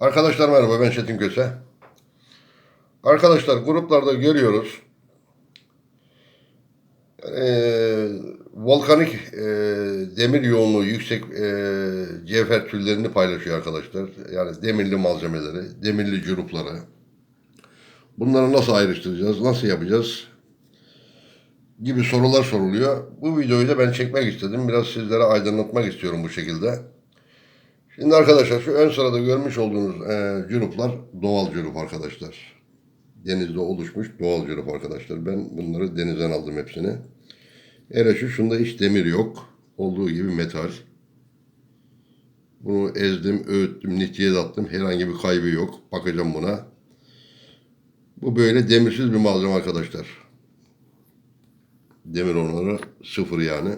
Arkadaşlar merhaba ben Çetin Köse. Arkadaşlar gruplarda görüyoruz. Eee, volkanik eee, demir yoğunluğu yüksek eee cevher türlerini paylaşıyor arkadaşlar. Yani demirli malzemeleri, demirli cürupları. Bunları nasıl ayrıştıracağız, nasıl yapacağız gibi sorular soruluyor. Bu videoyu da ben çekmek istedim. Biraz sizlere aydınlatmak istiyorum bu şekilde. Şimdi arkadaşlar şu ön sırada görmüş olduğunuz e, cüruplar doğal cürup arkadaşlar. Denizde oluşmuş doğal cürup arkadaşlar. Ben bunları denizden aldım hepsini. Hele şu şunda hiç demir yok. Olduğu gibi metal. Bunu ezdim, öğüttüm, nitiye attım. Herhangi bir kaybı yok. Bakacağım buna. Bu böyle demirsiz bir malzeme arkadaşlar. Demir oranları sıfır yani.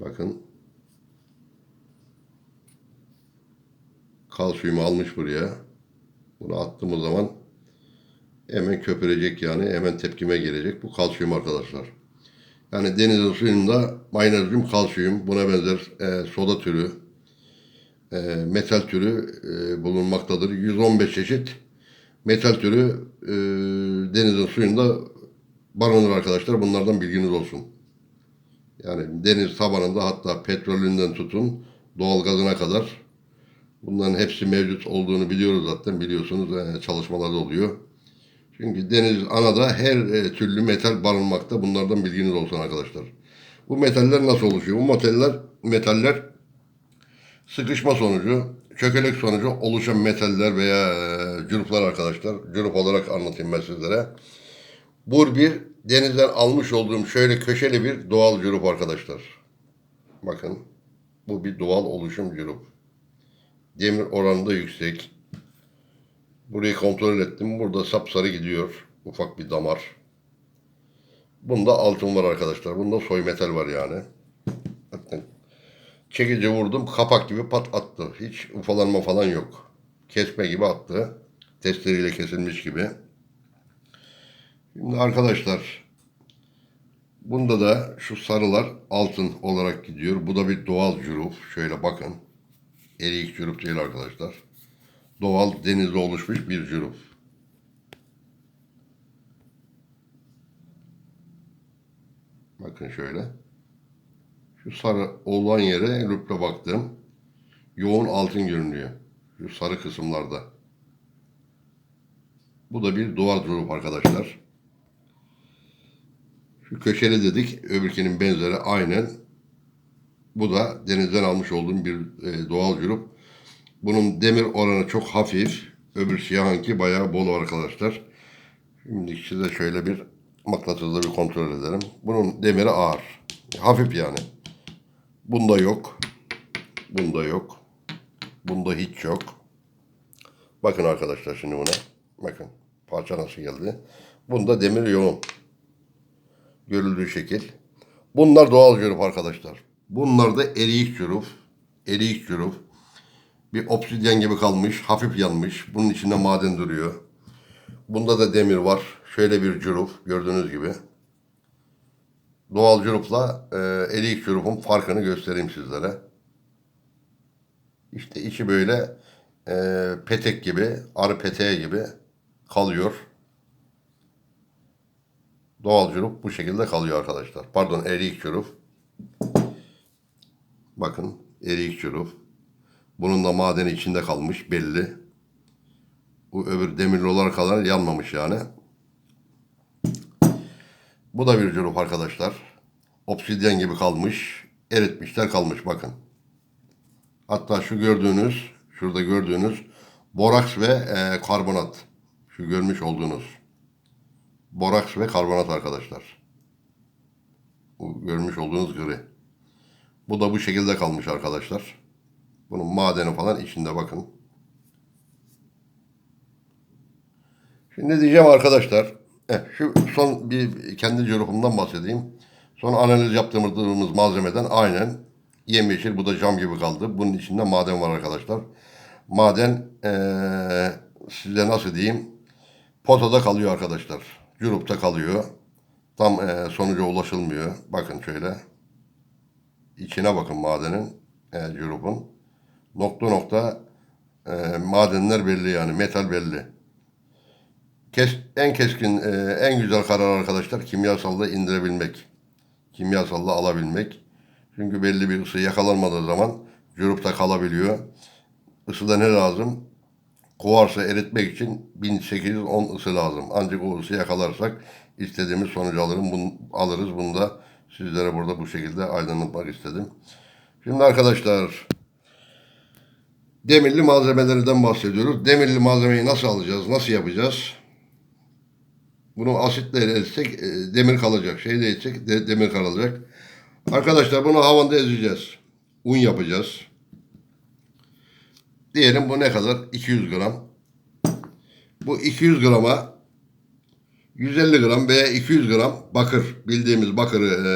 Bakın. Kalsiyumu almış buraya. Bunu attığımız zaman hemen köpürecek yani. Hemen tepkime gelecek. Bu kalsiyum arkadaşlar. Yani denizin suyunda magnezyum, kalsiyum, buna benzer e, soda türü, e, metal türü e, bulunmaktadır. 115 çeşit metal türü e, denizin suyunda barınır arkadaşlar. Bunlardan bilginiz olsun. Yani deniz tabanında hatta petrolünden tutun doğalgazına kadar bunların hepsi mevcut olduğunu biliyoruz zaten biliyorsunuz e, çalışmalarda oluyor. Çünkü deniz anada her e, türlü metal barınmakta. Bunlardan bilginiz olsun arkadaşlar. Bu metaller nasıl oluşuyor? Bu metaller metaller sıkışma sonucu, çökelek sonucu oluşan metaller veya e, cüruplar arkadaşlar. Cürup olarak anlatayım ben sizlere. Bu bir denizden almış olduğum şöyle köşeli bir doğal cürup arkadaşlar. Bakın bu bir doğal oluşum cürup. Demir oranı da yüksek. Burayı kontrol ettim. Burada sapsarı gidiyor. Ufak bir damar. Bunda altın var arkadaşlar. Bunda soy metal var yani. Çekici vurdum. Kapak gibi pat attı. Hiç ufalanma falan yok. Kesme gibi attı. Testereyle kesilmiş gibi. Şimdi arkadaşlar bunda da şu sarılar altın olarak gidiyor. Bu da bir doğal cürup. Şöyle bakın. Eriyik cürup değil arkadaşlar. Doğal denizde oluşmuş bir cürup. Bakın şöyle. Şu sarı olan yere lüple baktım. Yoğun altın görünüyor. Şu sarı kısımlarda. Bu da bir doğal cürup arkadaşlar. Şu köşeli dedik. Öbürkinin benzeri aynen. Bu da denizden almış olduğum bir e, doğal cürup. Bunun demir oranı çok hafif. Öbür siyahınki bayağı bol arkadaşlar. Şimdi size şöyle bir mıknatısla bir kontrol edelim. Bunun demiri ağır. Hafif yani. Bunda yok. Bunda yok. Bunda hiç yok. Bakın arkadaşlar şimdi buna. Bakın parça nasıl geldi. Bunda demir yoğun görüldüğü şekil. Bunlar doğal cüruf arkadaşlar. Bunlar da eriyik cüruf. Eriyik cüruf. Bir obsidyen gibi kalmış, hafif yanmış. Bunun içinde maden duruyor. Bunda da demir var. Şöyle bir cüruf gördüğünüz gibi. Doğal cürufla e, eriyik cürufun farkını göstereyim sizlere. İşte içi böyle e, petek gibi, arı peteği gibi kalıyor. Doğal cüruf bu şekilde kalıyor arkadaşlar. Pardon eriyik cüruf. Bakın eriyik cüruf. Bunun da madeni içinde kalmış belli. Bu öbür demirli olarak kalan yanmamış yani. Bu da bir cüruf arkadaşlar. Obsidyen gibi kalmış. Eritmişler kalmış bakın. Hatta şu gördüğünüz, şurada gördüğünüz boraks ve e, karbonat. Şu görmüş olduğunuz. Boraks ve karbonat arkadaşlar. Bu görmüş olduğunuz gri. Bu da bu şekilde kalmış arkadaşlar. Bunun madeni falan içinde bakın. Şimdi diyeceğim arkadaşlar. eh, şu son bir kendi cürufumdan bahsedeyim. Son analiz yaptığımız malzemeden aynen yemyeşil bu da cam gibi kaldı. Bunun içinde maden var arkadaşlar. Maden eee size nasıl diyeyim potada kalıyor arkadaşlar. Cürupta kalıyor. Tam eee, sonuca ulaşılmıyor. Bakın şöyle. İçine bakın madenin. e, cürupun. Nokta nokta e, madenler belli yani metal belli. Kes, en keskin, e, en güzel karar arkadaşlar kimyasalla indirebilmek. Kimyasalla alabilmek. Çünkü belli bir ısı yakalanmadığı zaman cürupta kalabiliyor. Isıda ne lazım? Kuvarsa eritmek için 1810 ısı lazım. Ancak o ısı yakalarsak istediğimiz sonucu alırım, bunu, alırız. Bunu da sizlere burada bu şekilde aydınlatmak istedim. Şimdi arkadaşlar demirli malzemelerden bahsediyoruz. Demirli malzemeyi nasıl alacağız, nasıl yapacağız? Bunu asitle eritsek e, demir kalacak. Şey de etsek de, demir kalacak. Arkadaşlar bunu havanda ezeceğiz. Un yapacağız. Diyelim bu ne kadar? 200 gram. Bu 200 grama 150 gram veya 200 gram bakır bildiğimiz bakırı e,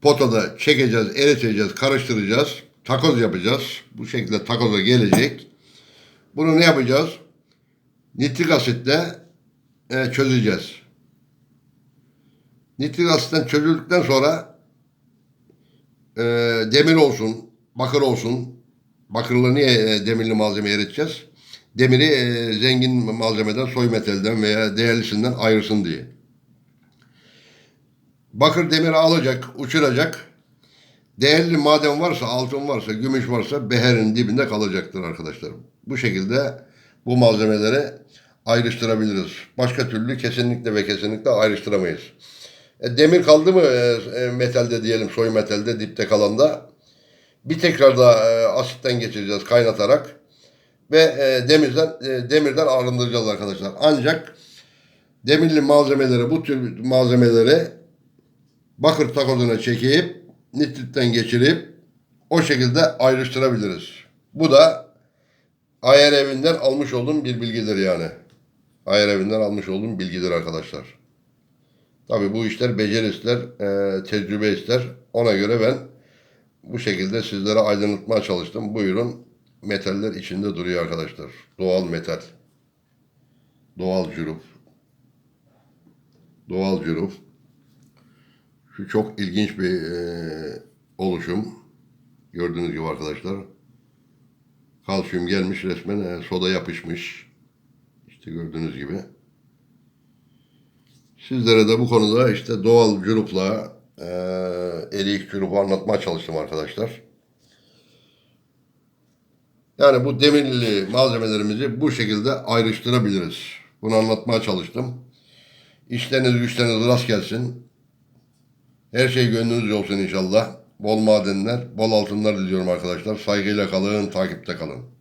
potada çekeceğiz, eriteceğiz, karıştıracağız. Takoz yapacağız. Bu şekilde takoza gelecek. Bunu ne yapacağız? Nitrik asitle e, çözeceğiz. Nitrik asitten çözüldükten sonra e, demir olsun, bakır olsun. Bakırlı niye e, demirli malzeme eriteceğiz? Demiri e, zengin malzemeden, soy metalden veya değerlisinden ayırsın diye. Bakır demiri alacak, uçuracak. Değerli maden varsa, altın varsa, gümüş varsa beherin dibinde kalacaktır arkadaşlar. Bu şekilde bu malzemeleri ayrıştırabiliriz. Başka türlü kesinlikle ve kesinlikle ayrıştıramayız. E, demir kaldı mı e, e, metalde diyelim, soy metalde dipte kalanda bir tekrar da e, asitten geçireceğiz kaynatarak ve e, demirden e, demirden arındıracağız arkadaşlar. Ancak demirli malzemeleri bu tür malzemeleri bakır takozuna çekip nitritten geçirip o şekilde ayrıştırabiliriz. Bu da ayar evinden almış olduğum bir bilgidir yani. Ayar evinden almış olduğum bilgidir arkadaşlar. Tabi bu işler beceri ister, e, tecrübe ister. Ona göre ben bu şekilde sizlere aydınlatmaya çalıştım. Buyurun metaller içinde duruyor arkadaşlar. Doğal metal. Doğal cüruf. Doğal cüruf. Şu çok ilginç bir e, oluşum. Gördüğünüz gibi arkadaşlar. Kalsiyum gelmiş resmen e, soda yapışmış. İşte gördüğünüz gibi. Sizlere de bu konuda işte doğal cürupla e, eriyik cürupu anlatmaya çalıştım arkadaşlar. Yani bu demirli malzemelerimizi bu şekilde ayrıştırabiliriz. Bunu anlatmaya çalıştım. İşleriniz güçleriniz rast gelsin. Her şey gönlünüzce olsun inşallah. Bol madenler, bol altınlar diliyorum arkadaşlar. Saygıyla kalın, takipte kalın.